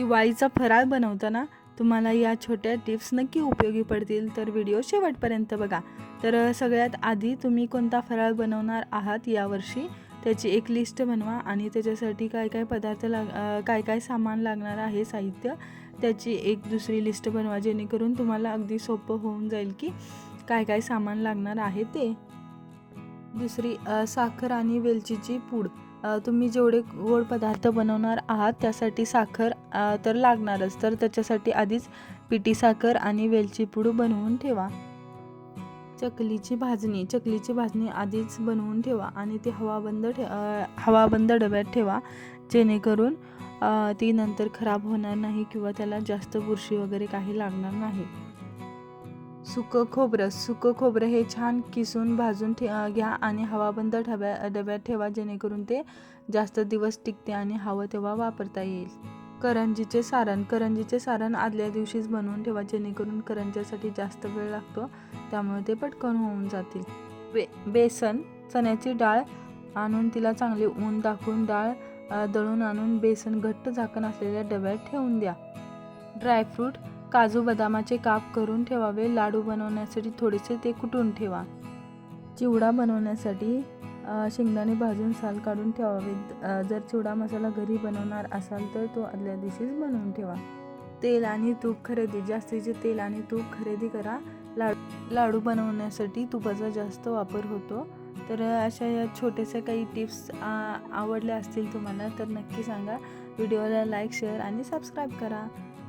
दिवाळीचा फराळ बनवताना तुम्हाला या छोट्या टिप्स नक्की उपयोगी पडतील. तर व्हिडिओ शेवटपर्यंत बघा. तर सगळ्यात आधी तुम्ही कोणता फराळ बनवणार आहात यावर्षी त्याची एक लिस्ट बनवा आणि त्याच्यासाठी काय काय पदार्थ लाग काय काय सामान लागणार आहे साहित्य त्याची एक दुसरी लिस्ट बनवा जेणेकरून तुम्हाला अगदी सोपं होऊन जाईल की काय काय सामान लागणार आहे ते. दुसरी साखर आणि वेलचीची पूड. तुम्ही जेवढे गोड पदार्थ बनवणार आहात त्यासाठी साखर तर लागणारच. तर त्याच्यासाठी आधीच पिठी साखर आणि वेलची पूड बनवून ठेवा. चकलीची भाजणी चकलीची भाजणी आधीच बनवून ठेवा आणि ती हवाबंद ठे हवाबंद डब्यात ठेवा. जेणेकरून ती नंतर खराब होणार नाही किंवा त्याला जास्त बुरशी वगैरे काही लागणार नाही. सुकं खोबरं. सुकं खोबरं हे छान किसून भाजून ठे घ्या आणि हवाबंद डब्या डब्यात ठेवा जेणेकरून ते जास्त दिवस टिकते आणि हवं तेव्हा वापरता येईल. करंजीचे सारण करंजीचे सारण आदल्या दिवशीच बनवून ठेवा जेणेकरून करंज्यासाठी जास्त वेळ लागतो. त्यामुळे ते पटकन होऊन जातील. बे बेसन चण्याची डाळ आणून तिला चांगले ऊन दाखवून डाळ दळून आणून बेसन घट्ट झाकण असलेल्या डब्यात ठेवून द्या. ड्रायफ्रूट काजू बदामाचे काप करून ठेवावे. लाडू बनवण्यासाठी थोडेसे ते कुटून ठेवा. चिवडा बनवण्यासाठी शेंगदाणे भाजून साल काढून ठेवावे. जर चिवडा मसाला घरी बनवणार असाल तर तो आदल्या दिवशीच बनवून ठेवा. तेल आणि तूप खरेदी जास्तीचे तेल आणि तूप खरेदी करा. लाडू लाडू बनवण्यासाठी तुपाचा जास्त वापर होतो. तर अशा या छोट्याशा काही टिप्स आवडल्या असतील तुम्हाला तर नक्की सांगा. व्हिडिओला लाईक शेअर आणि सबस्क्राईब करा.